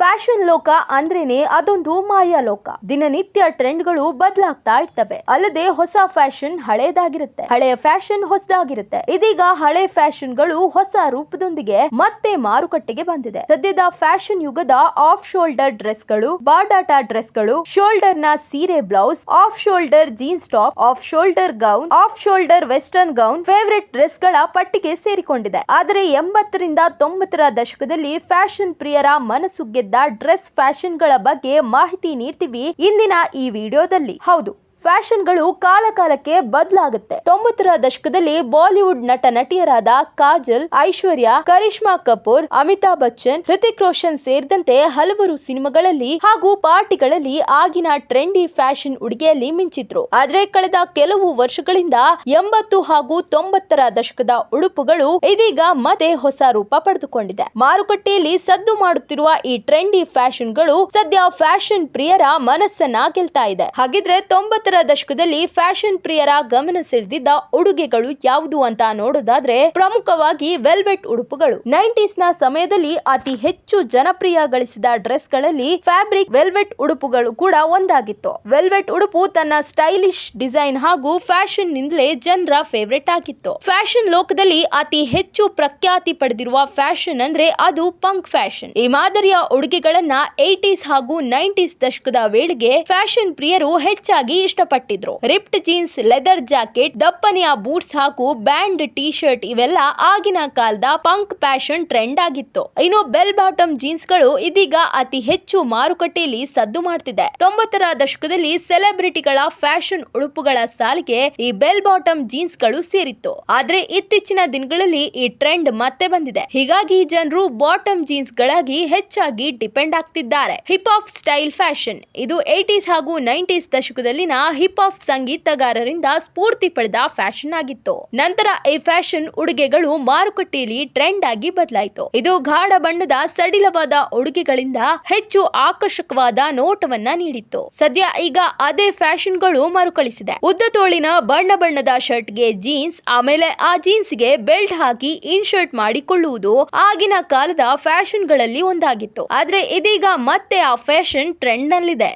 Fashion ಲೋಕ ಅಂದ್ರೇನೆ ಅದೊಂದು ಮಾಯಾ ಲೋಕ. ದಿನನಿತ್ಯ ಟ್ರೆಂಡ್ಗಳು ಬದಲಾಗ್ತಾ ಇರ್ತವೆ. ಅಲ್ಲದೆ ಹೊಸ ಫ್ಯಾಷನ್ ಹಳೇದಾಗಿರುತ್ತೆ. ಹಳೆಯ ಫ್ಯಾಷನ್ ಹೊಸದಾಗಿರುತ್ತೆ. ಇದೀಗ ಹಳೆ ಫ್ಯಾಷನ್ಗಳು ಹೊಸ ರೂಪದೊಂದಿಗೆ ಮತ್ತೆ ಮಾರುಕಟ್ಟೆಗೆ ಬಂದಿದೆ. ಸದ್ಯದ ಫ್ಯಾಷನ್ ಯುಗದ ಆಫ್ ಶೋಲ್ಡರ್ ಡ್ರೆಸ್ಗಳು ಬಾಡಾಟಾ ಡ್ರೆಸ್ಗಳು ಶೋಲ್ಡರ್ನ ಸೀರೆ blouse, off shoulder jeans top, off shoulder gown, off shoulder western gown favourite ಡ್ರೆಸ್ಗಳ ಪಟ್ಟಿಗೆ ಸೇರಿಕೊಂಡಿದೆ. ಆದರೆ ಎಂಬತ್ತರಿಂದ ತೊಂಬತ್ತರ ದಶಕದಲ್ಲಿ ಫ್ಯಾಷನ್ ಪ್ರಿಯರ ಮನಸ್ಸು ಗೆದ್ದ ಡ್ರೆಸ್ ಫ್ಯಾಷನ್ಗಳ ಬಗ್ಗೆ ಮಾಹಿತಿ ನೀಡ್ತೀವಿ ಇಂದಿನ ಈ ವಿಡಿಯೋದಲ್ಲಿ. ಹೌದು. ಫ್ಯಾಷನ್ಗಳು ಕಾಲಕಾಲಕ್ಕೆ ಬದಲಾಗುತ್ತೆ. ತೊಂಬತ್ತರ ದಶಕದಲ್ಲಿ ಬಾಲಿವುಡ್ ನಟ ನಟಿಯರಾದ ಕಾಜಲ್, ಐಶ್ವರ್ಯ, ಕರಿಷ್ಮಾ ಕಪೂರ್, ಅಮಿತಾಬ್ ಬಚ್ಚನ್, ಹೃತಿಕ್ ರೋಷನ್ ಸೇರಿದಂತೆ ಹಲವರು ಸಿನಿಮಾಗಳಲ್ಲಿ ಹಾಗೂ ಪಾರ್ಟಿಗಳಲ್ಲಿ ಆಗಿನ ಟ್ರೆಂಡಿ ಫ್ಯಾಷನ್ ಉಡುಗೆಯಲ್ಲಿ ಮಿಂಚಿದ್ರು. ಆದ್ರೆ ಕಳೆದ ಕೆಲವು ವರ್ಷಗಳಿಂದ ಎಂಬತ್ತು ಹಾಗೂ ತೊಂಬತ್ತರ ದಶಕದ ಉಡುಪುಗಳು ಇದೀಗ ಮತ್ತೆ ಹೊಸ ರೂಪ ಪಡೆದುಕೊಂಡಿದೆ. ಮಾರುಕಟ್ಟೆಯಲ್ಲಿ ಸದ್ದು ಮಾಡುತ್ತಿರುವ ಈ ಟ್ರೆಂಡಿ ಫ್ಯಾಷನ್ಗಳು ಸದ್ಯ ಫ್ಯಾಷನ್ ಪ್ರಿಯರ ಮನಸ್ಸನ್ನ ಗೆಲ್ತಾ ಇದೆ. ಹಾಗಿದ್ರೆ ತೊಂಬತ್ತರ ದಶಕದಲ್ಲಿ ಫ್ಯಾಷನ್ ಪ್ರಿಯರ ಗಮನ ಸೆಳೆದಿದ್ದ ಉಡುಗೆಗಳು ಯಾವುದು ಅಂತ ನೋಡೋದಾದ್ರೆ ಪ್ರಮುಖವಾಗಿ ವೆಲ್ವೆಟ್ ಉಡುಪುಗಳು. ನೈಂಟೀಸ್ನ ಸಮಯದಲ್ಲಿ ಅತಿ ಹೆಚ್ಚು ಜನಪ್ರಿಯ ಗಳಿಸಿದ ಡ್ರೆಸ್ಗಳಲ್ಲಿ ಫ್ಯಾಬ್ರಿಕ್ ವೆಲ್ವೆಟ್ ಉಡುಪುಗಳು ಕೂಡ ಒಂದಾಗಿತ್ತು. ವೆಲ್ವೆಟ್ ಉಡುಪು ತನ್ನ ಸ್ಟೈಲಿಶ್ ಡಿಸೈನ್ ಹಾಗೂ ಫ್ಯಾಷನ್ ನಿಂದಲೇ ಜನರ ಫೇವರೇಟ್ ಆಗಿತ್ತು. ಫ್ಯಾಷನ್ ಲೋಕದಲ್ಲಿ ಅತಿ ಹೆಚ್ಚು ಪ್ರಖ್ಯಾತಿ ಪಡೆದಿರುವ ಫ್ಯಾಷನ್ ಅಂದ್ರೆ ಅದು ಪಂಕ್ ಫ್ಯಾಷನ್. ಈ ಮಾದರಿಯ ಉಡುಗೆಗಳನ್ನ ಏಟೀಸ್ ಹಾಗೂ ನೈಂಟೀಸ್ ದಶಕದ ವೇಳೆಗೆ ಫ್ಯಾಷನ್ ಪ್ರಿಯರು ಹೆಚ್ಚಾಗಿ ಇಷ್ಟಪಟ್ಟಿದ್ರು ರಿಪ್ಟ್ ಜೀನ್ಸ್, ಲೆದರ್ ಜಾಕೆಟ್, ದಪ್ಪನೆಯ ಬೂಟ್ಸ್ ಹಾಗೂ ಬ್ಯಾಂಡ್ ಟಿ ಶರ್ಟ್ ಇವೆಲ್ಲ ಆಗಿನ ಕಾಲದ ಪಂಕ್ ಫ್ಯಾಷನ್ ಟ್ರೆಂಡ್ ಆಗಿತ್ತು. ಇನ್ನು ಬೆಲ್ ಬಾಟಮ್ ಜೀನ್ಸ್ಗಳು ಇದೀಗ ಅತಿ ಹೆಚ್ಚು ಮಾರುಕಟ್ಟೆಯಲ್ಲಿ ಸದ್ದು ಮಾಡ್ತಿದೆ. ತೊಂಬತ್ತರ ದಶಕದಲ್ಲಿ ಸೆಲೆಬ್ರಿಟಿಗಳ ಫ್ಯಾಷನ್ ಉಡುಪುಗಳ ಸಾಲಿಗೆ ಈ ಬೆಲ್ ಬಾಟಮ್ ಜೀನ್ಸ್ಗಳು ಸೇರಿತ್ತು. ಆದ್ರೆ ಇತ್ತೀಚಿನ ದಿನಗಳಲ್ಲಿ ಈ ಟ್ರೆಂಡ್ ಮತ್ತೆ ಬಂದಿದೆ. ಹೀಗಾಗಿ ಜನರು ಬಾಟಮ್ ಜೀನ್ಸ್ ಗಳಾಗಿ ಹೆಚ್ಚಾಗಿ ಡಿಪೆಂಡ್ ಆಗ್ತಿದ್ದಾರೆ. Hip hop style fashion. ಇದು ಏಟೀಸ್ ಹಾಗೂ ನೈಂಟೀಸ್ ದಶಕದಲ್ಲಿನ ಹಿಪ್ ಹಾಪ್ ಸಂಗೀತಗಾರರಿಂದ ಸ್ಫೂರ್ತಿ ಪಡೆದ ಫ್ಯಾಷನ್ ಆಗಿತ್ತು. ನಂತರ ಈ ಫ್ಯಾಷನ್ ಉಡುಗೆಗಳು ಮಾರುಕಟ್ಟೆಯಲ್ಲಿ ಟ್ರೆಂಡ್ ಆಗಿ ಬದಲಾಯಿತು. ಇದು ಗಾಢ ಬಣ್ಣದ ಸಡಿಲವಾದ ಉಡುಗೆಗಳಿಂದ ಹೆಚ್ಚು ಆಕರ್ಷಕವಾದ ನೋಟವನ್ನ ನೀಡಿತ್ತು. ಸದ್ಯ ಈಗ ಅದೇ ಫ್ಯಾಷನ್ಗಳು ಮರುಕಳಿಸಿದೆ. ಉದ್ದ ತೋಳಿನ ಬಣ್ಣ ಬಣ್ಣದ ಶರ್ಟ್ಗೆ ಜೀನ್ಸ್, ಆಮೇಲೆ ಆ ಜೀನ್ಸ್ಗೆ ಬೆಲ್ಟ್ ಹಾಕಿ ಇನ್ ಶರ್ಟ್ ಮಾಡಿಕೊಳ್ಳುವುದು ಆಗಿನ ಕಾಲದ ಫ್ಯಾಷನ್ಗಳಲ್ಲಿ ಒಂದಾಗಿತ್ತು. ಆದ್ರೆ ಇದೀಗ ಮತ್ತೆ ಆ ಫ್ಯಾಷನ್ ಟ್ರೆಂಡ್ ನಲ್ಲಿದೆ.